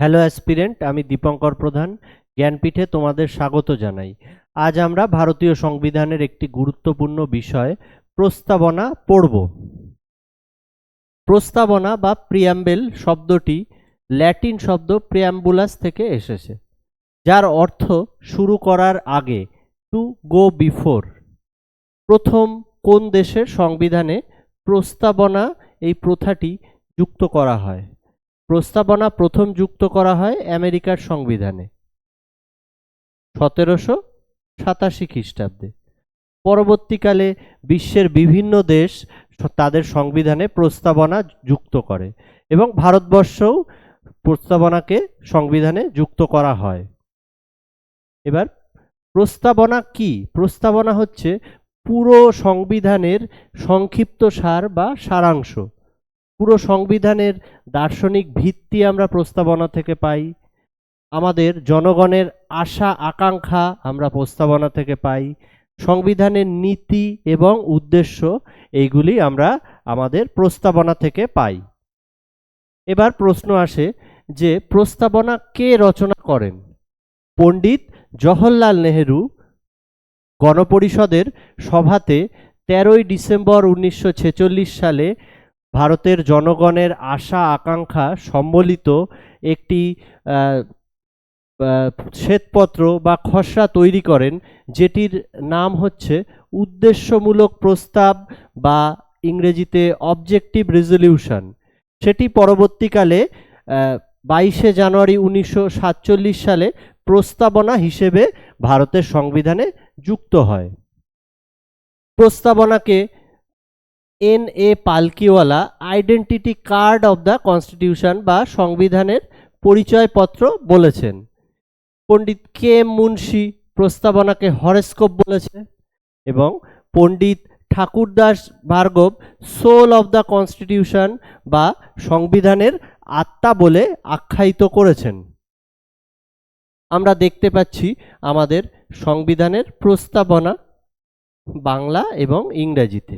Hello aspirant আমি দীপঙ্কর প্রধান, জ্ঞানপীঠে তোমাদের স্বাগত জানাই। আজ আমরা ভারতীয় সংবিধানের একটি গুরুত্বপূর্ণ বিষয়, প্রস্তাবনা পড়ব। প্রস্তাবনা বা প্রিয়াম্বেল শব্দটি ল্যাটিন শব্দ প্রিয়াম্বুলাস থেকে এসেছে, যার অর্থ শুরু করার আগে টু গো বিফোর প্রথম কোন দেশের সংবিধানে প্রস্তাবনা এই প্রথাটি যুক্ত করা হয়? প্রস্তাবনা প্রথম যুক্ত করা হয় আমেরিকার সংবিধানে। সতেরোশো সাতাশি খ্রিস্টাব্দে। পরবর্তীকালে বিশ্বের বিভিন্ন দেশ তাদের সংবিধানে প্রস্তাবনা যুক্ত করে এবং ভারতবর্ষও প্রস্তাবনাকে সংবিধানে যুক্ত করা হয়। এবার প্রস্তাবনা কি? প্রস্তাবনা হচ্ছে পুরো সংবিধানের সংক্ষিপ্ত সার বা সারাংশ। পুরো সংবিধানের দার্শনিক ভিত্তি আমরা প্রস্তাবনা থেকে পাই। আমাদের জনগণের আশা, আকাঙ্ক্ষা আমরা প্রস্তাবনা থেকে পাই। সংবিধানের নীতি এবং উদ্দেশ্য এইগুলি আমরা আমাদের প্রস্তাবনা থেকে পাই। এবার প্রশ্ন আসে যে প্রস্তাবনা কে রচনা করেন? পণ্ডিত জওহরলাল নেহেরু গণপরিষদের সভাতে তেরোই ডিসেম্বর উনিশশো ছেচল্লিশ সালে ভারতের জনগণের আশা, আকাঙ্ক্ষা সম্বলিত একটি শ্বেতপত্র বা খসড়া তৈরি করেন, যেটির নাম হচ্ছে উদ্দেশ্যমূলক প্রস্তাব বা ইংরেজিতে অবজেক্টিভ রেজলিউশন সেটি পরবর্তীকালে বাইশে জানুয়ারি উনিশশো সাতচল্লিশ সালে প্রস্তাবনা হিসেবে ভারতের সংবিধানে যুক্ত হয়। প্রস্তাবনাকে N A Palkhivala identity card of the constitution বা সংবিধানের পরিচয়পত্র বলেছেন। পণ্ডিত কে এম মুন্সি প্রস্তাবনাকে হরেস্কোপ বলেছে এবং Pandit Thakurdas Bhargava soul of the constitution বা সংবিধানের আত্মা বলে আখ্যায়িত করেছেন। আমরা দেখতে পাচ্ছি আমাদের সংবিধানের প্রস্তাবনা বাংলা এবং ইংরেজিতে।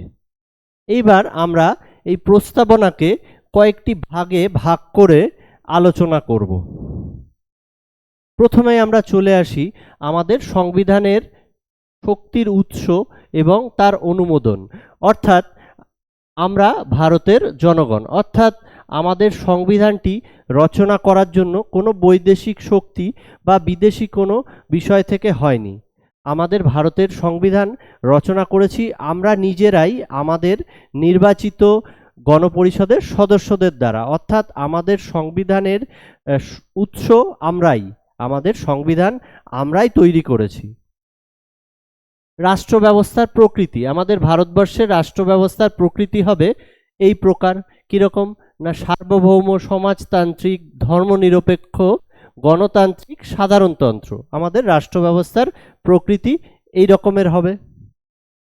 এইবার আমরা এই প্রস্তাবনাকে কয়েকটি ভাগে ভাগ করে আলোচনা করব। প্রথমে আমরা চলে আসি আমাদের সংবিধানের শক্তির উৎস এবং তার অনুমোদন। অর্থাৎ আমরা ভারতের জনগণ, অর্থাৎ আমাদের সংবিধানটি রচনা করার জন্য কোনো বৈদেশিক শক্তি বা বিদেশি কোনো বিষয় থেকে হয়নি। আমাদের ভারতের সংবিধান রচনা করেছি। আমরা নিজেরাই আমাদের নির্বাচিত গণপরিষদের সদস্যদের দ্বারা। অর্থাৎ আমাদের সংবিধানের উৎস আমরাই। আমাদের সংবিধান আমরাই তৈরি করেছি। রাষ্ট্র ব্যবস্থার প্রকৃতি। আমাদের ভারতবর্ষের রাষ্ট্র ব্যবস্থার প্রকৃতি হবে এই প্রকার। কীরকম? না সার্বভৌম সমাজতান্ত্রিক, ধর্মনিরপেক্ষ গণতান্ত্রিক সাধারণতন্ত্র আমাদের রাষ্ট্র ব্যবস্থার প্রকৃতি এই রকমের হবে।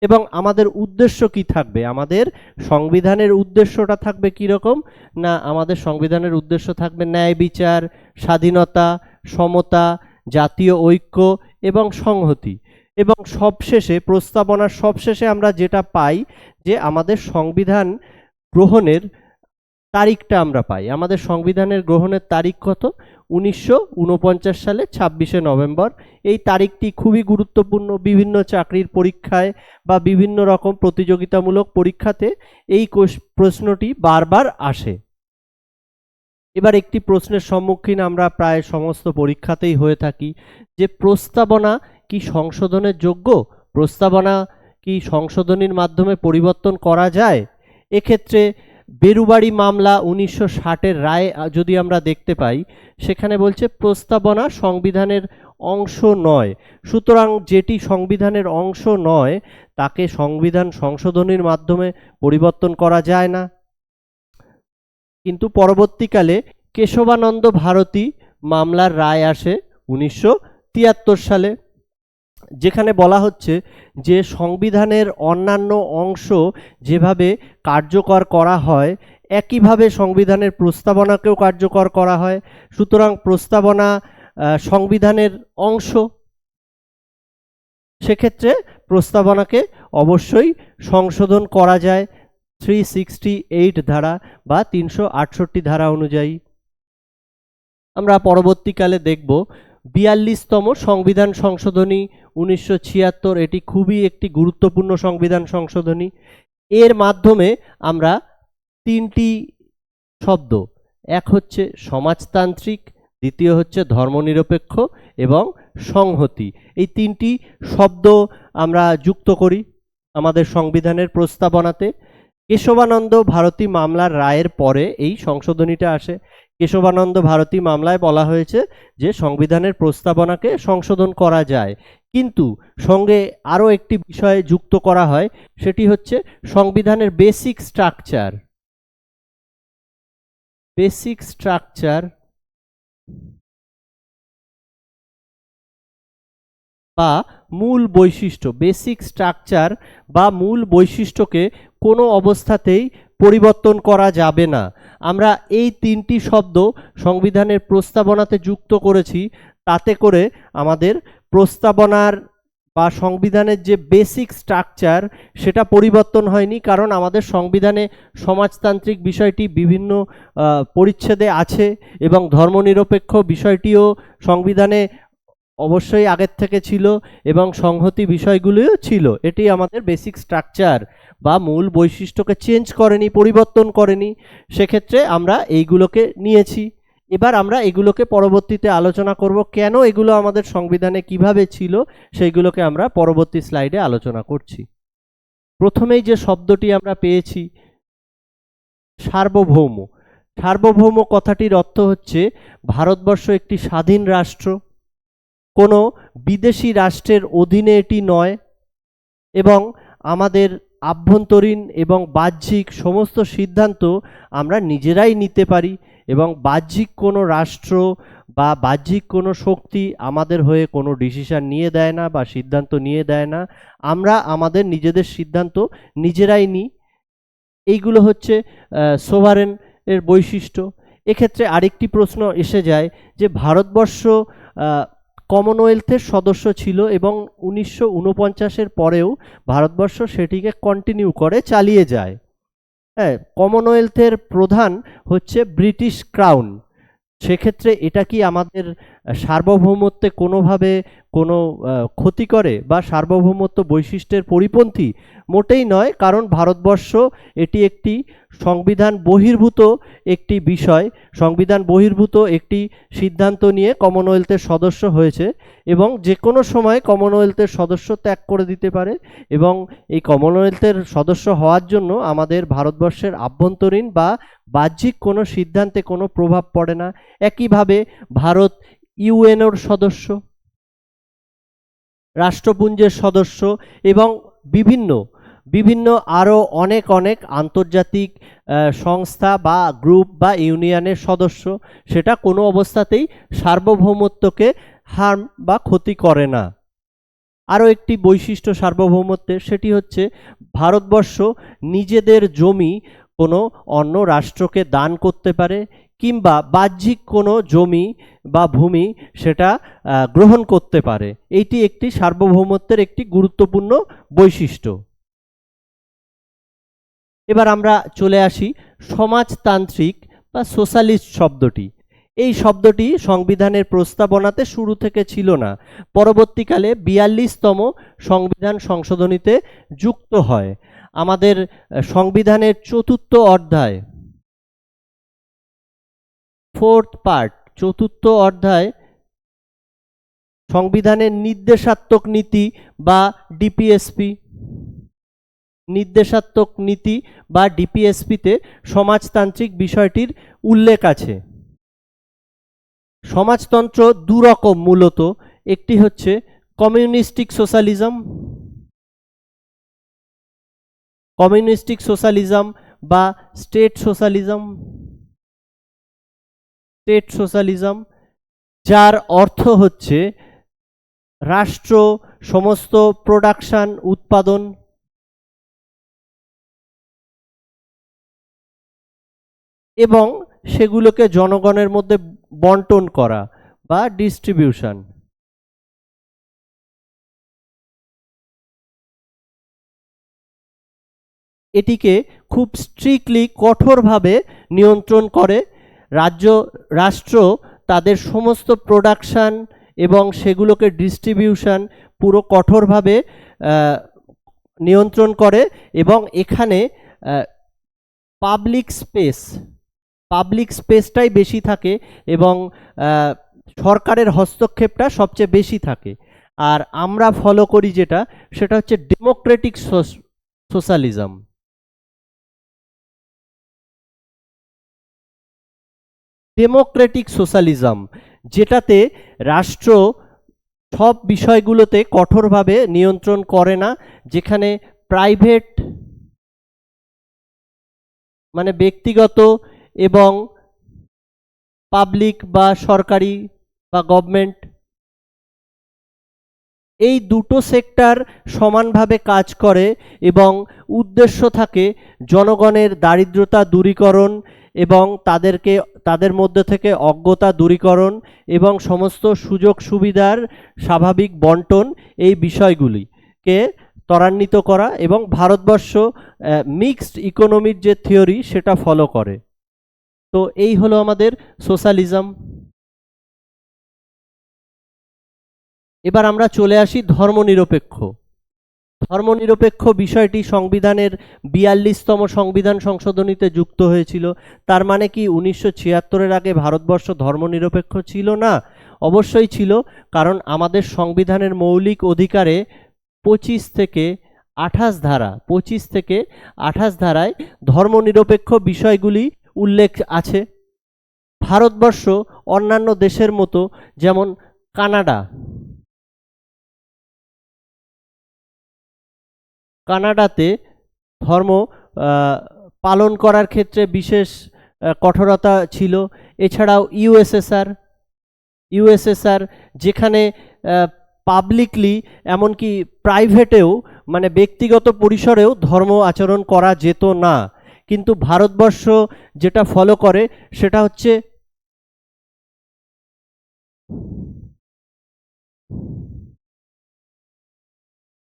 এবং আমাদের উদ্দেশ্য কি থাকবে? আমাদের সংবিধানের উদ্দেশ্যটা থাকবে কি রকম না, আমাদের সংবিধানের উদ্দেশ্য থাকবে ন্যায় বিচার, স্বাধীনতা, সমতা, জাতীয় ঐক্য এবং সংহতি। এবং সবশেষে, প্রস্তাবনার সবশেষে আমরা যেটা পাই যে আমাদের সংবিধান গ্রহণের তারিখটা আমরা পাই। আমাদের সংবিধানের গ্রহণের তারিখ কত? উনিশশো উনপঞ্চাশ সালে ছাব্বিশে নভেম্বর। এই তারিখটি খুবই গুরুত্বপূর্ণ বিভিন্ন চাকরির পরীক্ষায় বা বিভিন্ন রকম প্রতিযোগিতামূলক পরীক্ষাতে এই প্রশ্নটি বারবার আসে। এবার একটি প্রশ্নের সম্মুখীন আমরা প্রায় সমস্ত পরীক্ষাতেই হয়ে থাকি যে প্রস্তাবনা কি সংশোধনের যোগ্য? প্রস্তাবনা কি সংশোধনীর মাধ্যমে পরিবর্তন করা যায়? এক্ষেত্রে বেরুবাড়ি মামলা উনিশশো ষাটের রায় যদি আমরা দেখতে পাই, সেখানে বলছে প্রস্তাবনা সংবিধানের অংশ নয়। সুতরাং যেটি সংবিধানের অংশ নয়, তাকে সংবিধান সংশোধনীর মাধ্যমে পরিবর্তন করা যায় না। কিন্তু পরবর্তীকালে কেশবানন্দ ভারতী মামলার রায় আসে উনিশশো তিয়াত্তর সালে। যেখানে বলা হচ্ছে যে সংবিধানের অন্যান্য অংশ যেভাবে কার্যকর করা হয়, একইভাবে সংবিধানের প্রস্তাবনাকেও কার্যকর করা হয়। সুতরাং প্রস্তাবনা সংবিধানের অংশ, সেক্ষেত্রে প্রস্তাবনাকে অবশ্যই সংশোধন করা যায় থ্রি সিক্সটি এইট ধারা বা তিনশো আটষট্টি ধারা অনুযায়ী। আমরা পরবর্তীকালে দেখব বিয়াল্লিশতম সংবিধান সংশোধনী উনিশশো ছিয়াত্তর। এটি খুবই একটি গুরুত্বপূর্ণ সংবিধান সংশোধনী। এর মাধ্যমে আমরা তিনটি শব্দ, এক হচ্ছে সমাজতান্ত্রিক, দ্বিতীয় হচ্ছে ধর্মনিরপেক্ষ এবং সংহতি। এই তিনটি শব্দ আমরা যুক্ত করি আমাদের সংবিধানের প্রস্তাবনাতে। কেশবানন্দ ভারতী মামলার রায়ের পরে এই সংশোধনীটা আসে। কেশবানন্দ ভারতী মামলায় বলা হয়েছে যে সংবিধানের প্রস্তাবনাকে সংশোধন করা যায়। কিন্তু সঙ্গে আরও একটি বিষয়ে যুক্ত করা হয়, সেটি হচ্ছে সংবিধানের বেসিক স্ট্রাকচার। বেসিক স্ট্রাকচার বা মূল বৈশিষ্ট্য, বেসিক স্ট্রাকচার বা মূল বৈশিষ্ট্যকে কোনো অবস্থাতেই পরিবর্তন করা যাবে না। আমরা এই তিনটি শব্দ সংবিধানের প্রস্তাবনাতে যুক্ত করেছি। তাতে করে আমাদের প্রস্তাবনার বা সংবিধানের যে বেসিক স্ট্রাকচার, সেটা পরিবর্তন হয়নি কারণ আমাদের সংবিধানে সমাজতান্ত্রিক বিষয়টি বিভিন্ন পরিচ্ছেদে আছে এবং ধর্মনিরপেক্ষ বিষয়টিও সংবিধানে অবশ্যই আগের থেকে ছিল এবং সংহতি বিষয়গুলিও ছিল। এটি আমাদের বেসিক স্ট্রাকচার বা মূল বৈশিষ্ট্যকে চেঞ্জ করেনি, পরিবর্তন করেনি। সেক্ষেত্রে আমরা এইগুলোকে নিয়েছি। এবার আমরা এগুলোকে পরবর্তীতে আলোচনা করব, কেন এগুলো আমাদের সংবিধানে কীভাবে ছিল সেইগুলোকে আমরা পরবর্তী স্লাইডে আলোচনা করছি। প্রথমেই যে শব্দটি আমরা পেয়েছি, সার্বভৌম। সার্বভৌম কথাটির অর্থ হচ্ছে ভারতবর্ষ একটি স্বাধীন রাষ্ট্র। কোনো বিদেশি রাষ্ট্রের অধীনে এটি নয় এবং আমাদের আভ্যন্তরীণ এবং বাহ্যিক সমস্ত সিদ্ধান্ত আমরা নিজেরাই নিতে পারি এবং বাহ্যিক কোনো রাষ্ট্র বা বাহ্যিক কোনো শক্তি আমাদের হয়ে কোনো ডিসিশান নিয়ে দেয় না বা সিদ্ধান্ত নিয়ে দেয় না। আমরা আমাদের নিজেদের সিদ্ধান্ত নিজেরাই নিই। এইগুলো হচ্ছে সোভারেন এর বৈশিষ্ট্য। এক্ষেত্রে আরেকটি প্রশ্ন এসে যায় যে ভারতবর্ষ কমনওয়েলথের সদস্য ছিল এবং উনিশশো উনপঞ্চাশের পরেও ভারতবর্ষ সেটিকে কন্টিনিউ করে চালিয়ে যায়। হ্যাঁ কমনওয়েলথের প্রধান হচ্ছে ব্রিটিশ ক্রাউন সেক্ষেত্রে এটা কি আমাদের সার্বভৌমত্বে কোনোভাবে কোনো ক্ষতি করে বা সার্বভৌমত্ব বৈশিষ্ট্যের পরিপন্থী? মোটেই নয়, কারণ ভারতবর্ষ এটি একটি সংবিধান বহির্ভূত একটি বিষয়। সংবিধান বহির্ভূত একটি সিদ্ধান্ত নিয়ে কমনওয়েলথের সদস্য হয়েছে এবং যে কোনো সময় কমনওয়েলথের সদস্য ত্যাগ করে দিতে পারে এবং এই কমনওয়েলথের সদস্য হওয়ার জন্য আমাদের ভারতবর্ষের আভ্যন্তরীণ বা বাহ্যিক কোনো সিদ্ধান্তে কোনো প্রভাব পড়ে না। একইভাবে ভারত ইউএনওর সদস্য, রাষ্ট্রপুঞ্জের সদস্য এবং বিভিন্ন বিভিন্ন আরও অনেক অনেক আন্তর্জাতিক সংস্থা বা গ্রুপ বা ইউনিয়নের সদস্য, সেটা কোনো অবস্থাতেই সার্বভৌমত্বকে হার্ম বা ক্ষতি করে না। আরও একটি বৈশিষ্ট্য সার্বভৌমত্বের, সেটি হচ্ছে ভারতবর্ষ নিজেদের জমি কোনো অন্য রাষ্ট্রকে দান করতে পারে কিংবা বাহ্যিক কোনো জমি বা ভূমি সেটা গ্রহণ করতে পারে। এইটি একটি সার্বভৌমত্বের একটি গুরুত্বপূর্ণ বৈশিষ্ট্য। এবার আমরা চলে আসি সমাজতান্ত্রিক বা সোশ্যালিস্ট শব্দটি। এই শব্দটি সংবিধানের প্রস্তাবনাতে শুরু থেকে ছিল না। পরবর্তীকালে বিয়াল্লিশতম সংবিধান সংশোধনীতে যুক্ত হয়। আমাদের সংবিধানের চতুর্থ অধ্যায়। ফোর্থ পার্ট, চতুর্থ অধ্যায়, সংবিধানের নির্দেশাত্মক নীতি বা ডিপিএসপি। নির্দেশাত্মক নীতি বা ডিপিএসপিতে সমাজতান্ত্রিক বিষয়টির উল্লেখ আছে। সমাজতন্ত্র দুরকম মূলত। একটি হচ্ছে কমিউনিস্টিক সোশ্যালিজম কমিউনিস্টিক সোশ্যালিজম বা স্টেট সোশ্যালিজম স্টেট সোশ্যালিজম, যার অর্থ হচ্ছে রাষ্ট্র, সমস্ত প্রোডাকশন, উৎপাদন, এবং সেগুলোকে জনগণের মধ্যে বন্টন করা বা ডিস্ট্রিবিউশন। এটিকে খুব স্ট্রিক্টলি কঠোরভাবে নিয়ন্ত্রণ করে। রাজ্য, রাষ্ট্র তাদের সমস্ত প্রোডাকশান এবং সেগুলোকে ডিস্ট্রিবিউশন পুরো কঠোরভাবে নিয়ন্ত্রণ করে এবং এখানে পাবলিক স্পেস পাবলিক স্পেসটাই বেশি থাকে এবং সরকারের হস্তক্ষেপটা সবচেয়ে বেশি থাকে। আর আমরা ফলো করি যেটা, সেটা হচ্ছে ডেমোক্রেটিক সোশ্যালিজম ডেমোক্রেটিক সোশ্যালিজম, যেটাতে রাষ্ট্র সব বিষয়গুলোতে কঠোরভাবে নিয়ন্ত্রণ করে না, যেখানে প্রাইভেট মানে ব্যক্তিগত এবং পাবলিক বা সরকারি বা গভর্নমেন্ট এই দুটো সেক্টর সমানভাবে কাজ করে এবং উদ্দেশ্য থাকে জনগণের দারিদ্রতা দূরীকরণ এবং তাদেরকে তাদের মধ্যে থেকে অজ্ঞতা দূরীকরণ এবং সমস্ত সুযোগ সুবিধার স্বাভাবিক বন্টন এই বিষয়গুলিকে ত্বরান্বিত করা এবং ভারতবর্ষ মিক্সড ইকোনমির যে থিওরি সেটা ফলো করে। তো এই হলো আমাদের সোশ্যালিজম এবার আমরা চলে আসি ধর্মনিরপেক্ষ। ধর্মনিরপেক্ষ বিষয়টি সংবিধানের বিয়াল্লিশতম সংবিধান সংশোধনীতে যুক্ত হয়েছিল। তার মানে কি উনিশশো ছিয়াত্তরের আগে ভারতবর্ষ ধর্মনিরপেক্ষ ছিল না? অবশ্যই ছিল, কারণ আমাদের সংবিধানের মৌলিক অধিকারে পঁচিশ থেকে আঠাশ ধারা, পঁচিশ থেকে আঠাশ ধারায় ধর্মনিরপেক্ষ বিষয়গুলি উল্লেখ আছে। ভারতবর্ষ অন্যান্য দেশের মতো, যেমন কানাডা। কানাডাতে ধর্ম পালন করার ক্ষেত্রে বিশেষ কঠোরতা ছিল। এছাড়াও ইউএসএসআর ইউএসএসআর যেখানে পাবলিকলি এমনকি প্রাইভেটেও মানে ব্যক্তিগত পরিসরেও ধর্ম আচরণ করা যেত না। কিন্তু ভারতবর্ষ যেটা ফলো করে, সেটা হচ্ছে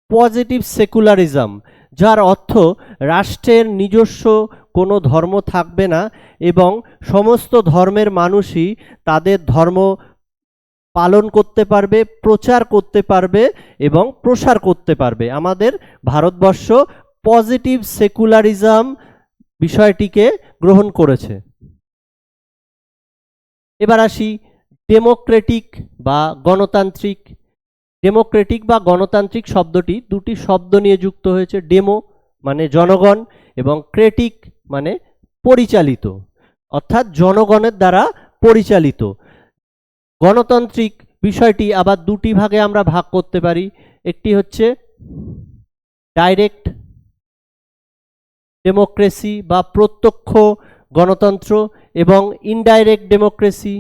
পজিটিভ সেকুলারিজম যার অর্থ রাষ্ট্রের নিজস্ব কোনো ধর্ম থাকবে না এবং সমস্ত ধর্মের মানুষই তাদের ধর্ম পালন করতে পারবে, প্রচার করতে পারবে এবং প্রসার করতে পারবে। আমাদের ভারতবর্ষ পজিটিভ সেকুলারিজম বিষয়টিকে গ্রহণ করেছে। এবার আসি ডেমোক্রেটিক বা গণতান্ত্রিক ডেমোক্রেটিক বা গণতান্ত্রিক শব্দটি দুটি শব্দ নিয়ে যুক্ত হয়েছে, ডেমো মানে জনগণ এবং ক্রেটিক মানে পরিচালিত, অর্থাৎ জনগণের দ্বারা পরিচালিত। গণতান্ত্রিক বিষয়টি আবার দুটি ভাগে আমরা ভাগ করতে পারি। একটি হচ্ছে ডাইরেক্ট ডেমোক্রেসি বা প্রত্যক্ষ গণতন্ত্র এবং ইনডাইরেক্ট ডেমোক্রেসি।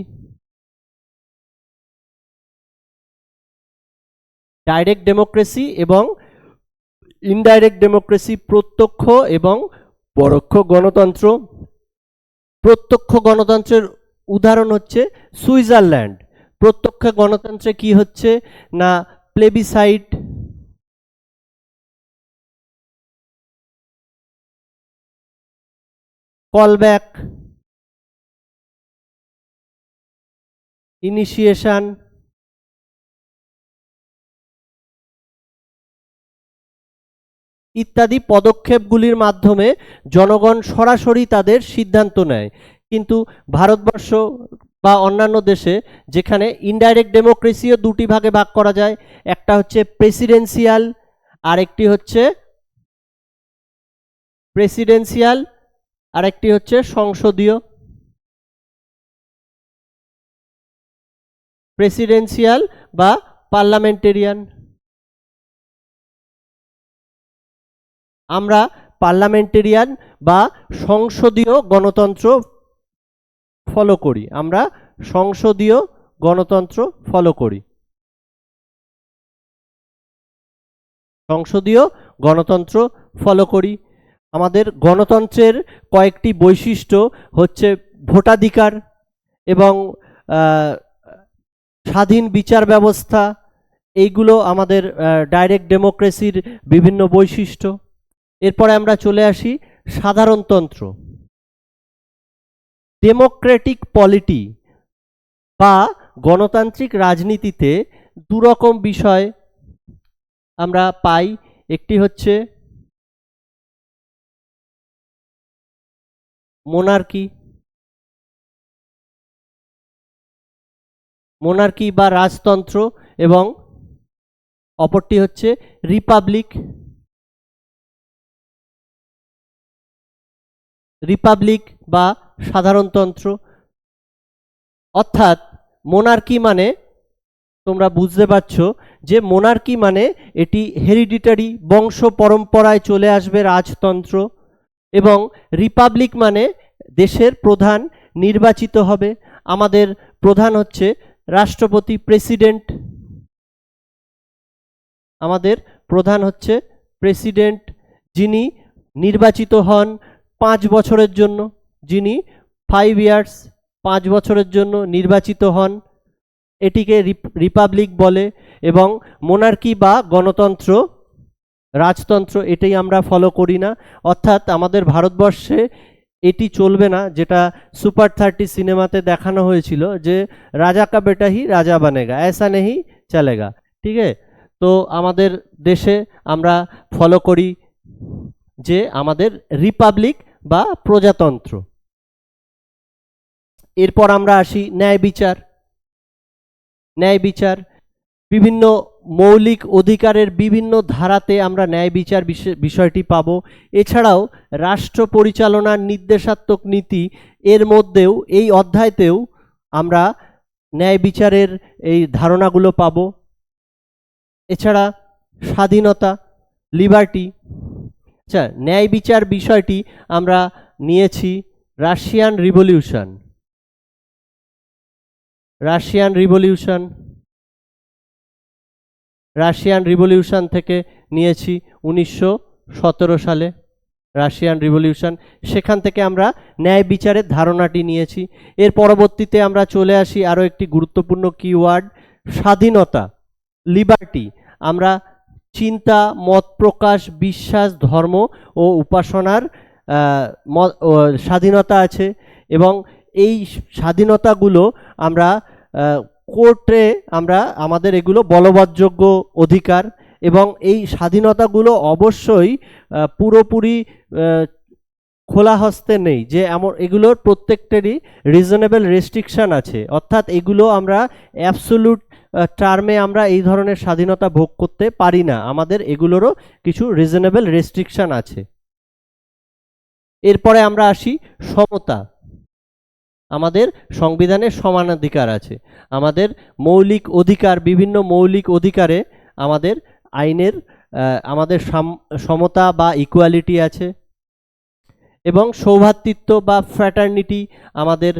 ডাইরেক্ট ডেমোক্রেসি এবং ইনডাইরেক্ট ডেমোক্রেসি, প্রত্যক্ষ এবং পরোক্ষ গণতন্ত্র। প্রত্যক্ষ গণতন্ত্রের উদাহরণ হচ্ছে সুইজারল্যান্ড। প্রত্যক্ষ গণতন্ত্রে কি হচ্ছে না প্লেবিসাইড কলব্যাক, ইনিশিয়েশন ইত্যাদি পদক্ষেপগুলির মাধ্যমে জনগণ সরাসরি তাদের সিদ্ধান্ত নেয়। কিন্তু ভারতবর্ষ বা অন্যান্য দেশে যেখানে ইনডাইরেক্ট ডেমোক্রেসিও দুটি ভাগে ভাগ করা যায়, একটা হচ্ছে প্রেসিডেন্সিয়াল আর একটি হচ্ছে প্রেসিডেন্সিয়াল আর একটি হচ্ছে সংসদীয়। প্রেসিডেন্সিয়াল বা পার্লামেন্টেরিয়ান। আমরা পার্লামেন্টেরিয়ান বা সংসদীয় গণতন্ত্র ফলো করি। আমরা সংসদীয় গণতন্ত্র ফলো করি। সংসদীয় গণতন্ত্র ফলো করি। আমাদের গণতন্ত্রের কয়েকটি বৈশিষ্ট্য হচ্ছে ভোটাধিকার এবং স্বাধীন বিচার ব্যবস্থা। এইগুলো আমাদের ডাইরেক্ট ডেমোক্রেসির বিভিন্ন বৈশিষ্ট্য। এরপরে আমরা চলে আসি সাধারণতন্ত্র ডেমোক্রেটিক পলিটি বা গণতান্ত্রিক রাজনীতিতে দুরকম বিষয় আমরা পাই। একটি হচ্ছে মোনার্কি মোনার্কি বা রাজতন্ত্র এবং অপরটি হচ্ছে রিপাবলিক রিপাবলিক বা সাধারণতন্ত্র। অর্থাৎ মোনার্কি মানে তোমরা বুঝতে পারছ যে মোনার্কি মানে এটি হেরিডিটারি বংশ পরম্পরায় চলে আসবে রাজতন্ত্র এবং রিপাবলিক মানে দেশের প্রধান নির্বাচিত হবে। আমাদের প্রধান হচ্ছে রাষ্ট্রপতি প্রেসিডেন্ট আমাদের প্রধান হচ্ছে প্রেসিডেন্ট যিনি নির্বাচিত হন পাঁচ বছরের জন্য যিনি ফাইভ ইয়ার্স পাঁচ বছরের জন্য নির্বাচিত হন, এটিকে রিপ- রিপাবলিক বলে এবং মোনার্কি বা গণতন্ত্র, রাজতন্ত্র এটাই আমরা ফলো করি না। অর্থাৎ আমাদের ভারতবর্ষে এটি চলবে না, যেটা সুপার থার্টি সিনেমাতে দেখানো হয়েছিল যে রাজা কা বেটা রাজা বানেগা, ऐसा নেহি চলেগা, ঠিক আছে? তো আমাদের দেশে আমরা ফলো করি যে আমাদের রিপাবলিক বা প্রজাতন্ত্র। এরপর আমরা আসি ন্যায় বিচার। ন্যায় বিচার, বিভিন্ন মৌলিক অধিকারের বিভিন্ন ধারাতে আমরা ন্যায় বিচার বিষয়- বিষয়টি পাব। এছাড়াও রাষ্ট্র পরিচালনার নির্দেশাত্মক নীতি, এর মধ্যেও, এই অধ্যায়তেও আমরা ন্যায় বিচারের এই ধারণাগুলো পাবো। এছাড়া স্বাধীনতা, লিবার্টি আচ্ছা ন্যায় বিচার বিষয়টি আমরা নিয়েছি Russian revolution. Russian revolution. Russian revolution থেকে নিয়েছি উনিশশো সতেরো সালে রাশিয়ান রিভলিউশন। সেখান থেকে আমরা ন্যায় বিচারের ধারণাটি নিয়েছি। এর পরবর্তীতে আমরা চলে আসি আরও একটি গুরুত্বপূর্ণ কিওয়ার্ড স্বাধীনতা লিবার্টি আমরা চিন্তা, মত প্রকাশ, বিশ্বাস, ধর্ম ও উপাসনার স্বাধীনতা আছে এবং এই স্বাধীনতাগুলো আমরা কোর্টে আমরা আমাদের এগুলো বলবৎযোগ্য অধিকার এবং এই স্বাধীনতাগুলো অবশ্যই পুরোপুরি খোলা হস্তে নেই যে এমন এগুলোর প্রত্যেকটারই রিজনেবল রেস্ট্রিকশন আছে। অর্থাৎ এগুলো আমরা অ্যাবসোলুট টার্মে আমরা এই ধরনের স্বাধীনতা ভোগ করতে পারি না। আমাদের এগুলোরও কিছু রিজনেবল রেস্ট্রিকশন আছে। এরপরে আমরা আসি সমতা। আমাদের সংবিধানে সমানাধিকার আছে। আমাদের মৌলিক অধিকার, বিভিন্ন মৌলিক অধিকারে আমাদের আইনের আমাদের সমতা বা ইকুয়ালিটি আছে। এবং সৌভাতৃত্ব বা ফ্র্যাটার্নিটি আমাদের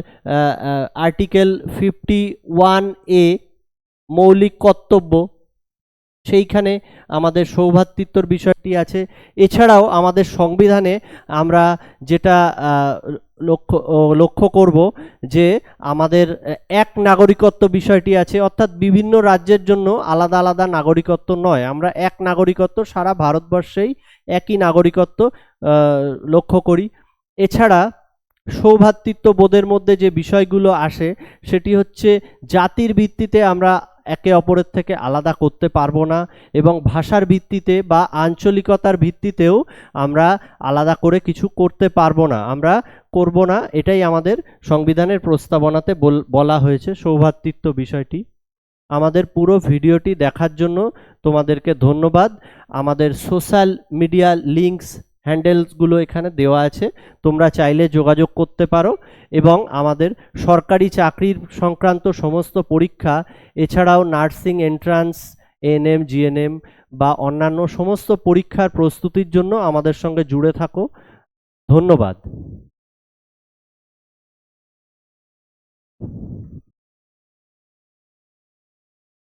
আর্টিকেল ফিফটি ওয়ান এ মৌলিক কর্তব্য। সেইখানে আমাদের সৌভাতৃত্বর বিষয়টি আছে। এছাড়াও আমাদের সংবিধানে আমরা যেটা লক্ষ্য লক্ষ্য করব যে আমাদের এক নাগরিকত্ব বিষয়টি আছে, অর্থাৎ বিভিন্ন রাজ্যের জন্য আলাদা আলাদা নাগরিকত্ব নয়। আমরা এক নাগরিকত্ব, সারা ভারতবর্ষেই একই নাগরিকত্ব লক্ষ্য করি। এছাড়া সৌভাতৃত্ব বোধের মধ্যে যে বিষয়গুলো আসে, সেটি হচ্ছে জাতির ভিত্তিতে আমরা একে অপরের থেকে আলাদা করতে পারব না এবং ভাষার ভিত্তিতে বা আঞ্চলিকতার ভিত্তিতেও আমরা আলাদা করে কিছু করতে পারব না, আমরা করব না, এটাই আমাদের সংবিধানের প্রস্তাবনাতে বল- হয়েছে সৌভাতৃত্ব বিষয়টি। আমাদের পুরো ভিডিওটি দেখার জন্য তোমাদেরকে ধন্যবাদ। আমাদের সোশ্যাল মিডিয়া লিঙ্কস হ্যান্ডেলসগুলো এখানে দেওয়া আছে। তোমরা চাইলে যোগাযোগ করতে পারো এবং আমাদের সরকারি চাকরির সংক্রান্ত সমস্ত পরীক্ষা, এছাড়াও নার্সিং এন্ট্রান্স এএনএম জিএনএম বা অন্যান্য সমস্ত পরীক্ষার প্রস্তুতির জন্য আমাদের সঙ্গে জুড়ে থাকো। ধন্যবাদ।